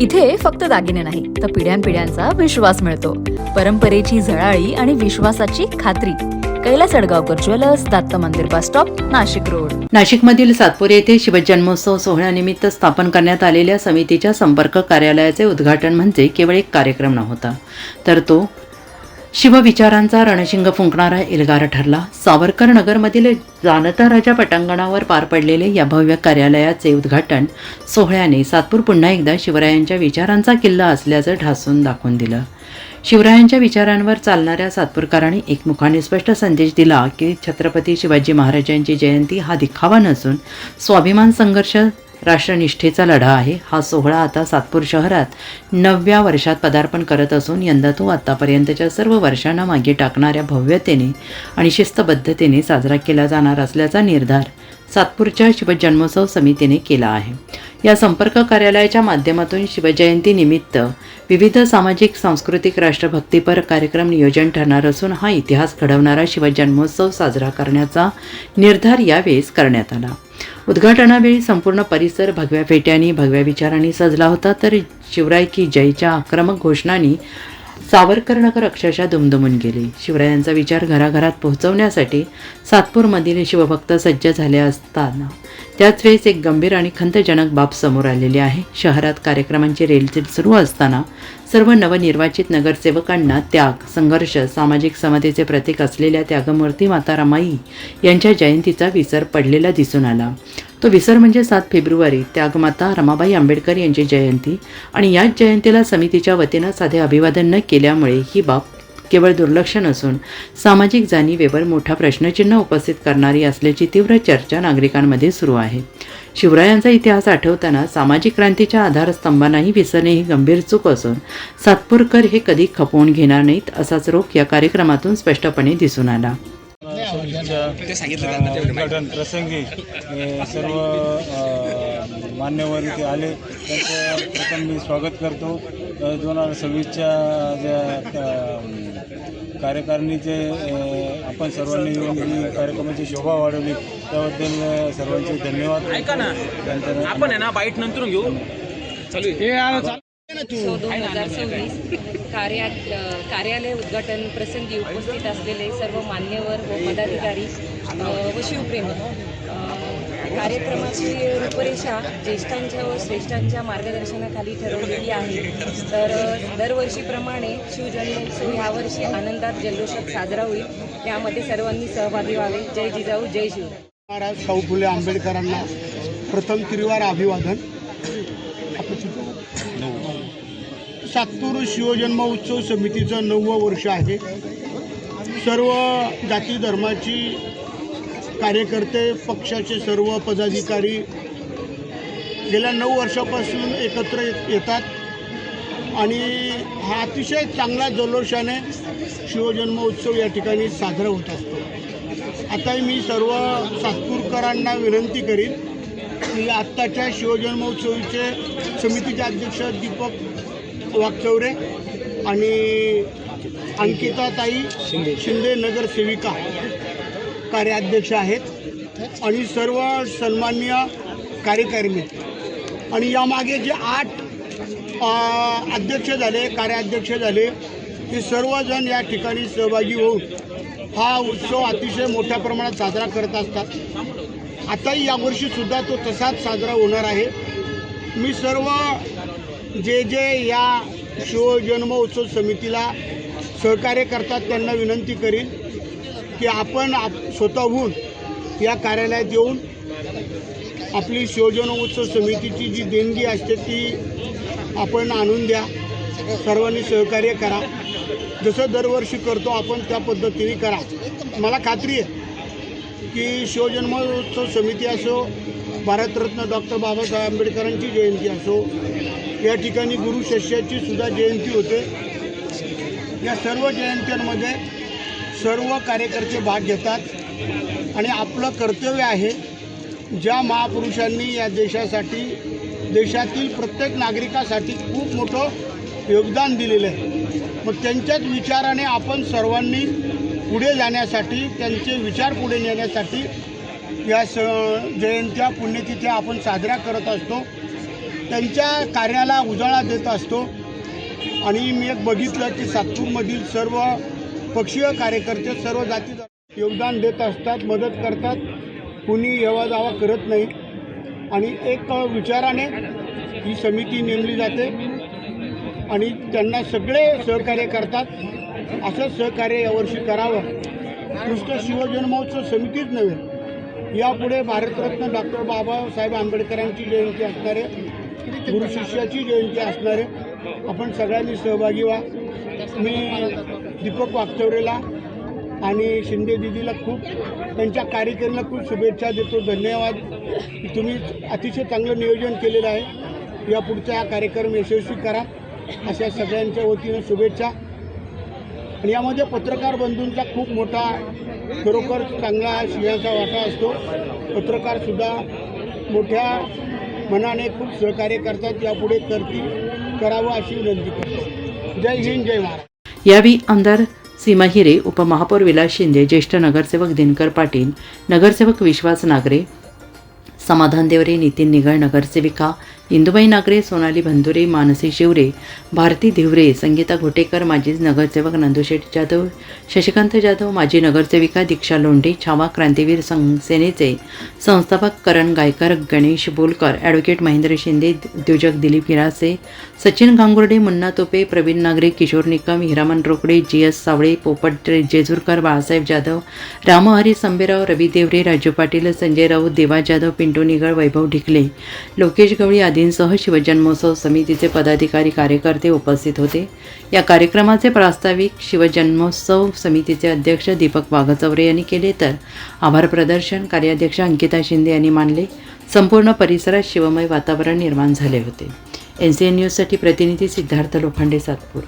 इथे फक्त दागिने नाही तर पिढ्यानपिढ्यांचा विश्वास मिळतो. परंपरेची झळाळी आणि विश्वासाची खात्री. कैलास अडगावकर ज्वेलर्स दत्त मंदिर बस स्टॉप नाशिक रोड. नाशिकमधील सातपूर येथे शिवजन्मोत्सव सोहळ्यानिमित्त स्थापन करण्यात आलेल्या समितीच्या संपर्क कार्यालयाचे उद्घाटन म्हणजे केवळ एक कार्यक्रम नव्हता तर तो शिवविचारांचा रणशिंग फुंकणारा एल्गार ठरला. सावरकर नगरमधील जाणता राजा पटांगणावर पार पडलेले या भव्य कार्यालयाचे उद्घाटन सोहळ्याने सातपूर पुन्हा एकदा शिवरायांच्या विचारांचा किल्ला असल्याचं ठासून दाखवून दिलं. शिवरायांच्या विचारांवर चालणाऱ्या सातपूरकरांनी एकमुखाने स्पष्ट संदेश दिला की छत्रपती शिवाजी महाराजांची जयंती हा दिखावा नसून स्वाभिमान संघर्ष राष्ट्रनिष्ठेचा लढा आहे. हा सोहळा आता सातपूर शहरात नवव्या वर्षात पदार्पण करत असून यंदा तो आतापर्यंतच्या सर्व वर्षांना मागे टाकणाऱ्या भव्यतेने आणि शिस्तबद्धतेने साजरा केला जाणार असल्याचा निर्धार सातपूरच्या शिवजन्मोत्सव समितीने केला आहे. या संपर्क कार्यालयाच्या माध्यमातून शिवजयंती निमित्त विविध सामाजिक सांस्कृतिक राष्ट्रभक्तीपर कार्यक्रम नियोजन ठरणार असून हा इतिहास घडवणारा शिवजन्मोत्सव साजरा करण्याचा निर्धार यावेळेस करण्यात आला. उद्घाटनावेळी संपूर्ण परिसर भगव्या फेट्यांनी भगव्या विचारांनी सजला होता तर शिवराय की जयच्या आक्रमक घोषणांनी सावरकरनगर अक्षरशः दुमदुमून गेले. शिवरायांचा विचार घराघरात पोहोचवण्यासाठी सातपूरमधील शिवभक्त सज्ज झाले असताना. त्याच वेळेस एक गंभीर आणि खंतजनक बाब समोर आलेली आहे. शहरात कार्यक्रमांची रेलचेल सुरू असताना सर्व नवनिर्वाचित नगरसेवकांना त्याग संघर्ष सामाजिक समतेचे प्रतीक असलेल्या त्यागमूर्ती माता रमाई यांच्या जयंतीचा विसर पडलेला दिसून आला. तो विसर म्हणजे सात फेब्रुवारी. त्यागमाता रमाबाई आंबेडकर यांची जयंती आणि याच जयंतीला समितीच्या वतीनं साधे अभिवादन न केल्यामुळे ही बाब केवळ दुर्लक्ष नसून सामाजिक जाणीवेवर मोठा प्रश्नचिन्ह उपस्थित करणारी असल्याची तीव्र चर्चा नागरिकांमध्ये सुरू आहे. शिवरायांचा इतिहास आठवताना सामाजिक क्रांतीच्या आधारस्तंभांनाही विसरणे ही गंभीर चूक असून सातपूरकर हे कधी खपवून घेणार नाहीत असाच रोख या कार्यक्रमातून स्पष्टपणे दिसून आला. समितीच्या अ, उद्घाटन प्रसंगी अ, सर्व अ, मान्यवर इथे आले. त्यांचं प्रथम मी स्वागत करतो. दोन हजार सव्वीसच्या ज्या अ, कार्यकारिणीचे अ, आपण सर्वांनी येऊन ही कार्यक्रमाची शोभा वाढवली त्याबद्दल अ, सर्वांचे धन्यवाद. ऐका ना आपण आहे ना बाईट नंतर घेऊ. चालू आहे. दोन हजार सव्वीस. कार्या कार्यालय उद्घाटन प्रसंगी उपस्थित असलेले सर्व मान्यवर व पदाधिकारी व शिवप्रेमी. कार्यक्रमाची रूपरेषा ज्येष्ठांच्या व श्रेष्ठांच्या मार्गदर्शनाखाली ठरवलेली आहे. तर दरवर्षीप्रमाणे शिवजन्मोत्सव यावर्षी आनंदात जल्लोषात साजरा होईल. त्यामध्ये सर्वांनी सहभागी व्हावे. जय जिजाऊ जय शिवराय महाराज शाहू फुले आंबेडकरांना प्रथम त्रिवार अभिवादन आपलं चित्र? सातपूर शिवजन्म उत्सव समितीचं नववं वर्ष आहे. सर्व जाती धर्माची कार्यकर्ते पक्षाचे सर्व पदाधिकारी गेल्या नऊ वर्षापासून एकत्र येत- येतात आणि हा अतिशय चांगला जल्लोषाने शिवजन्म उत्सव या ठिकाणी साजरा होत असतो. आताही मी सर्व सातपूरकरांना विनंती करीन की आत्ताच्या शिवजन्मोत्सवीचे समितीचे अध्यक्ष दीपक वाकचौरे आणि अंकिताताई शिंदे. शिंदे नगरसेविका कार्याध्यक्ष आहेत आणि सर्व सन्मान्य कार्यकारिणी आणि यामागे जे आठ अध्यक्ष झाले कार्याध्यक्ष झाले हे सर्वजण या ठिकाणी सहभागी होऊन हा उत्सव अतिशय मोठ्या प्रमाणात साजरा करत असतात. आताही यावर्षीसुद्धा तो तसाच साजरा होणार आहे. मी सर्व जे जे या शिवजन्म उत्सव समितीला सहकार्य करतात त्यांना विनंती करीन की आपण आप स्वतःहून या कार्यालयात येऊन आपली शिवजन्म उत्सव समितीची जी देणगी असते ती आपण आणून द्या. सर्वांनी सहकार्य करा. जसं दरवर्षी करतो आपण त्या पद्धतीने करा. मला खात्री आहे की शिवजन्मोत्सव समिती असो भारतरत्न डॉक्टर बाबासाहेब आंबेडकरांची जयंती असो या ठिकाणी गुरु शिष्याची सुद्धा जयंती होते. या सर्व जयंत्यांमध्ये सर्व कार्यकर्ते भाग घेतात. आणि आपलं कर्तव्य आहे ज्या महापुरुषांनी या देशासाठी देशातील प्रत्येक नागरिकासाठी खूप मोठं योगदान दिलेलं आहे. मग त्यांच्याच विचाराने आपण सर्वांनी पुढे जाण्यासाठी त्यांचे विचार पुढे नेण्यासाठी या स जयंत्या पुण्यतिथ्या आपण साजऱ्या करत असतो. त्यांच्या कार्याला उजाळा देत असतो. आणि मी एक बघितलं की सातपूरमधील सर्व पक्षीय कार्यकर्ते सर्व जाती योगदान देत असतात मदत करतात. कुणी येवा जावा करत नाही. आणि एक विचाराने ही समिती नेमली जाते. आणि त्यांना सगळे सहकार्य करतात. असं सहकार्य यावर्षी करावं. नुसतं शिवजन्मोत्सव समितीच नव्हे. यापुढे भारतरत्न डॉक्टर बाबासाहेब आंबेडकरांची जयंती असणार आहे. गुरु शिष्याची जयंती असणार. आपण सगळ्यांनी सहभागी व्हा. मी दीपक वागचौरेला आणि शिंदे दिदीला खूप त्यांच्या कार्यक्रमाला खूप शुभेच्छा देतो धन्यवाद. तुम्ही अतिशय चांगलं नियोजन केलेलं आहे. या पुढचा हा कार्यक्रम यशस्वी करा. अशा सगळ्यांच्या वतीनं शुभेच्छा. आणि यामध्ये पत्रकार बंधूंचा खूप मोठा खरोखर चांगला सिंहाचा वाटा असतो. पत्रकारसुद्धा मोठ्या मनाने खूप सहकार्य करतात यापुढे करतील करावं अशी विनंती करतो. जय हिंद जय महाराज. यावेळी आमदार सीमा हिरे उपमहापौर विलास शिंदे ज्येष्ठ नगरसेवक दिनकर पाटील नगरसेवक विश्वास नागरे समाधान देवरे नितीन निगळ नगरसेविका इंदुबाई नागरे सोनाली बंधुरे मानसी शिवरे भारती धिवरे संगीता घोटेकर माजी नगरसेवक नंदुशेठ जाधव शशिकांत जाधव माजी नगरसेविका दीक्षा लोंढे छावा क्रांतीवीर संसेनेचे संस्थापक करण गायकर गणेश बोलकर ॲडव्होकेट महेंद्र शिंदे उद्योजक दिलीप हिरासे सचिन गांगुर्डे मुन्ना तोपे प्रवीण नागरे किशोर निकम हिरामन रोकडे जी एस सावळे पोपट जेजूरकर बाळासाहेब जाधव रामहरी संबेराव रवी देवरे राजू पाटील संजय राऊत देवा जाधव पिंटू निगळ वैभव ढिकले लोकेश गवळी आदींसह शिवजन्मोत्सव समितीचे पदाधिकारी कार्यकर्ते उपस्थित होते. या कार्यक्रमाचे प्रास्ताविक शिवजन्मोत्सव समितीचे अध्यक्ष दीपक वाघचौरे यांनी केले तर आभार प्रदर्शन कार्याध्यक्ष अंकिता शिंदे यांनी मानले. संपूर्ण परिसरात शिवमय वातावरण निर्माण झाले होते. एन सी एन न्यूजसाठी प्रतिनिधी सिद्धार्थ लोखंडे सातपूर.